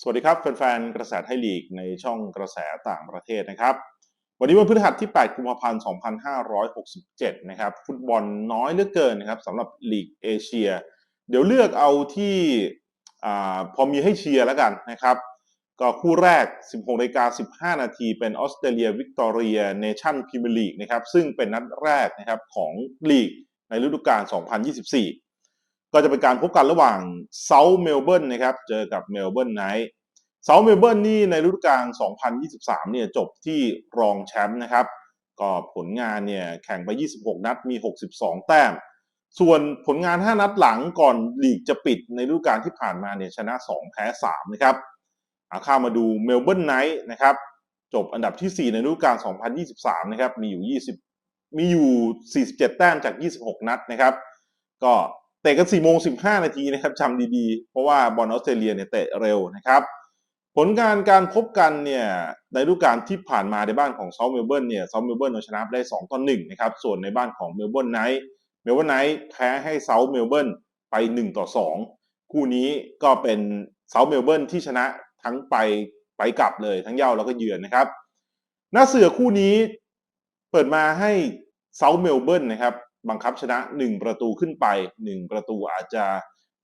สวัสดีครับแฟนๆกระแสไทยลีกในช่องกระแสต่างประเทศนะครับ วันนี้วันพฤหัสที่ 8 กุมภาพันธ์ 2567 นะครับ ฟุตบอลน้อยเหลือเกินนะครับสำหรับลีกเอเชีย เดี๋ยวเลือกเอาที่พอมีให้เชียร์แล้วกันนะครับ ก็คู่แรก 16นาฬิกา15 นาทีเป็นออสเตรเลียวิกตอเรียเนชั่นพรีเมียร์ลีกนะครับซึ่งเป็นนัดแรกนะครับของลีกในฤดูกาล2024 ก็จะเป็นการพบกันระหว่างเซาท์เมลเบิร์นนะครับ เจอกับเมลเบิร์นไนท์เซาท์เมลเบิร์นนี่ในฤดูกาล 2023 เนี่ยจบที่รองแชมป์นะครับ ก็ผลงานเนี่ยแข่งไป 26 นัดมี 62 แต้ม ส่วนผลงาน 5 นัดหลังก่อนลีกจะปิดในฤดูกาลที่ผ่านมาเนี่ยชนะ 2 แพ้ 3 นะครับอาข้ามาดูเมลเบิร์นไนท์นะครับ จบอันดับที่ 4 ในฤดูกาล 2023 นะครับ มีอยู่ 20 มีอยู่ 47 แต้มจาก 26 นัดนะครับ ก็ เตะกัน4โมง15นาทีนะครับจำดีๆ เพราะว่าบอลออสเตรเลียเนี่ยเตะเร็วนะครับ ผลการการพบกันเนี่ยในฤดูกาลที่ผ่านมาในบ้านของเซาท์เมลเบิร์นเนี่ยเซาท์เมลเบิร์นเอาชนะไปได้2ต่อ1นะครับส่วนในบ้านของเมลเบิร์นไนท์เมลเบิร์นไนท์แพ้ให้เซาท์เมลเบิร์นไป1ต่อ2คู่นี้ก็เป็นเซาท์เมลเบิร์นที่ชนะทั้งไปไปกลับเลยทั้งเย้าแล้วก็เยือนนะครับหน้าเสือคู่นี้เปิดมาให้เซาท์เมลเบิร์นนะครับ บังคับชนะ 1 ประตูขึ้นไป 1 ประตูอาจจะ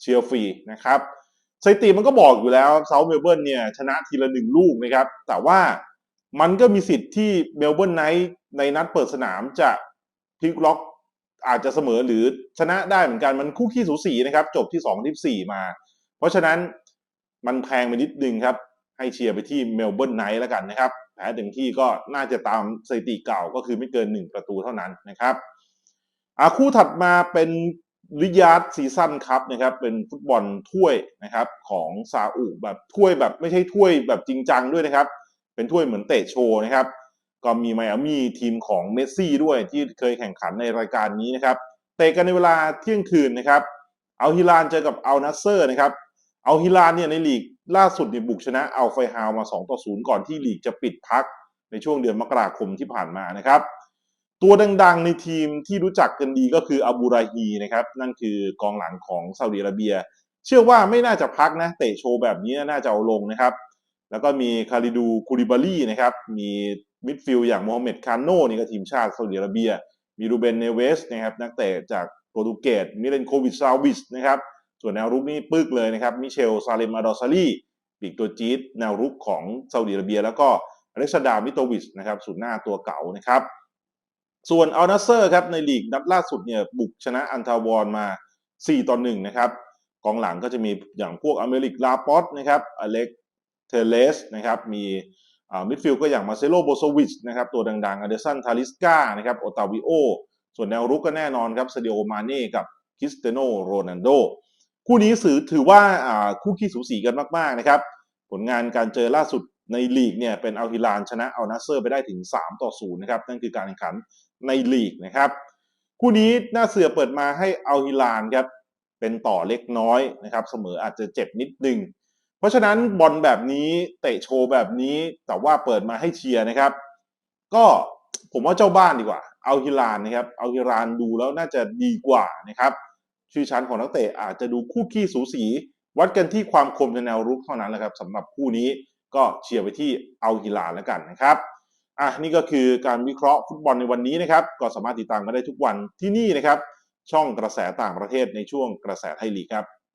เชียร์ฟรีนะครับสถิติมันก็บอกอยู่แล้วเซาท์เมลเบิร์นเนี่ยชนะทีละหนึ่งลูกนะครับ แต่ว่ามันก็มีสิทธิ์ที่เมลเบิร์นไนท์ในนัดเปิดสนามจะพลิกล็อกอาจจะเสมอหรือชนะได้เหมือนกันมันคู่ขี้สูสีนะครับจบที่2ที่ 4 มา เพราะฉะนั้นมันแพงไปนิดนึงครับ ให้เชียร์ไปที่เมลเบิร์นไนท์แล้วกันนะครับแพ้ถึงที่ก็น่าจะตามสถิติเก่าก็คือไม่เกิน 1 ประตูเท่านั้นนะครับ อาคู่ถัดมาเป็นริยาดซีซั่นครับนะครับเป็นฟุตบอลถ้วยนะครับของซาอุแบบถ้วยแบบไม่ใช่ถ้วยแบบจริงจังด้วยนะครับ เป็นถ้วยเหมือนเตะโชว์นะครับ ก็มีไมอามี่ทีมของเมสซี่ด้วยที่เคยแข่งขันในรายการนี้นะครับเตะกันในเวลาเที่ยงคืนนะครับเอาฮิลานเจอกับเอัลนัสเซอร์นะครับเอาฮิลานเนี่ยในลีกล่าสุดเนี่ยบุกชนะเอัลไฟฮาวมา2ต่อ0ก่อนที่ลีกจะปิดพักในช่วงเดือนมกราคมที่ผ่านมานะครับ ตัวดังๆในทีมที่รู้จักกันดีก็คืออาบูราฮีนะครับนั่นคือกองหลังของซาอุดิอาระเบีย เชื่อว่าไม่น่าจะพักนะเตะโชว์แบบนี้น่าจะเอาลงนะครับ แล้วก็มีคาริดูคูริบาลีนะครับมีมิดฟิลด์อย่างโมฮัมเหม็ดคาโน่นี่ก็ทีมชาติซาอุดิอาระเบีย มีรูเบนเนเวสนะครับนักเตะจากโปรตุเกสมิเลนโควิชซาวิชนะครับส่วนแนวรุกนี่ปึกเลยนะครับมิเชลซาเลมอาดอซาลีปีกตัวจี๊ดแนวรุกของซาอุดิอาระเบีย แล้วก็อเล็กซานดามิโตวิชนะครับศูนย์หน้าตัวเก่านะครับ ส่วนอัลนัสเซอร์ครับในลีกนัดล่าสุดเนี่ยบุกชนะอันทาวอนมา 4 ต่อ 1 นะครับ กองหลังก็จะมีอย่างพวกอเมริกลาปอตนะครับอเล็กเทเลสนะครับมีมิดฟิลด์ก็อย่างมาเซโลโบโซวิชนะครับตัวดังๆอเดสันทาริสกานะครับโอตาวิโอส่วนแนวรุกก็แน่นอนครับซาดิโอมาเน่กับคริสเตโนโรนัลโดคู่นี้ถือถือว่าคู่ขี้สูสีกันมากๆนะครับ ผลงานการเจอล่าสุด ในลีกเนี่ยเป็นอัลฮิลานชนะอัลนัสเซอร์ไปได้ถึง 3 ต่อ 0 นะครับ นั่นคือการแข่งขันในลีกนะครับ คู่นี้หน้าเสือเปิดมาให้อัลฮิลานครับเป็นต่อเล็กน้อยนะครับเสมออาจจะเจ็บนิดนึง เพราะฉะนั้นบอลแบบนี้เตะโชว์แบบนี้แต่ว่าเปิดมาให้เชียร์นะครับ ก็ผมว่าเจ้าบ้านดีกว่าอัลฮิลานนะครับอัลฮิลานดูแล้วน่าจะดีกว่านะครับชื่อชั้นของนักเตะอาจจะดูคู่ขี้สูสี วัดกันที่ความคมในแนวรุกเท่านั้นแหละครับสำหรับคู่นี้ ก็เชียร์ไปที่เอาฮิลาแล้วกันนะครับอะนี่ก็คือการวิเคราะห์ฟุตบอลในวันนี้นะครับ ก็สามารถติดตามมาได้ทุกวันที่นี่นะครับ ช่องกระแสต่างประเทศในช่วงกระแสไทยลีกครับ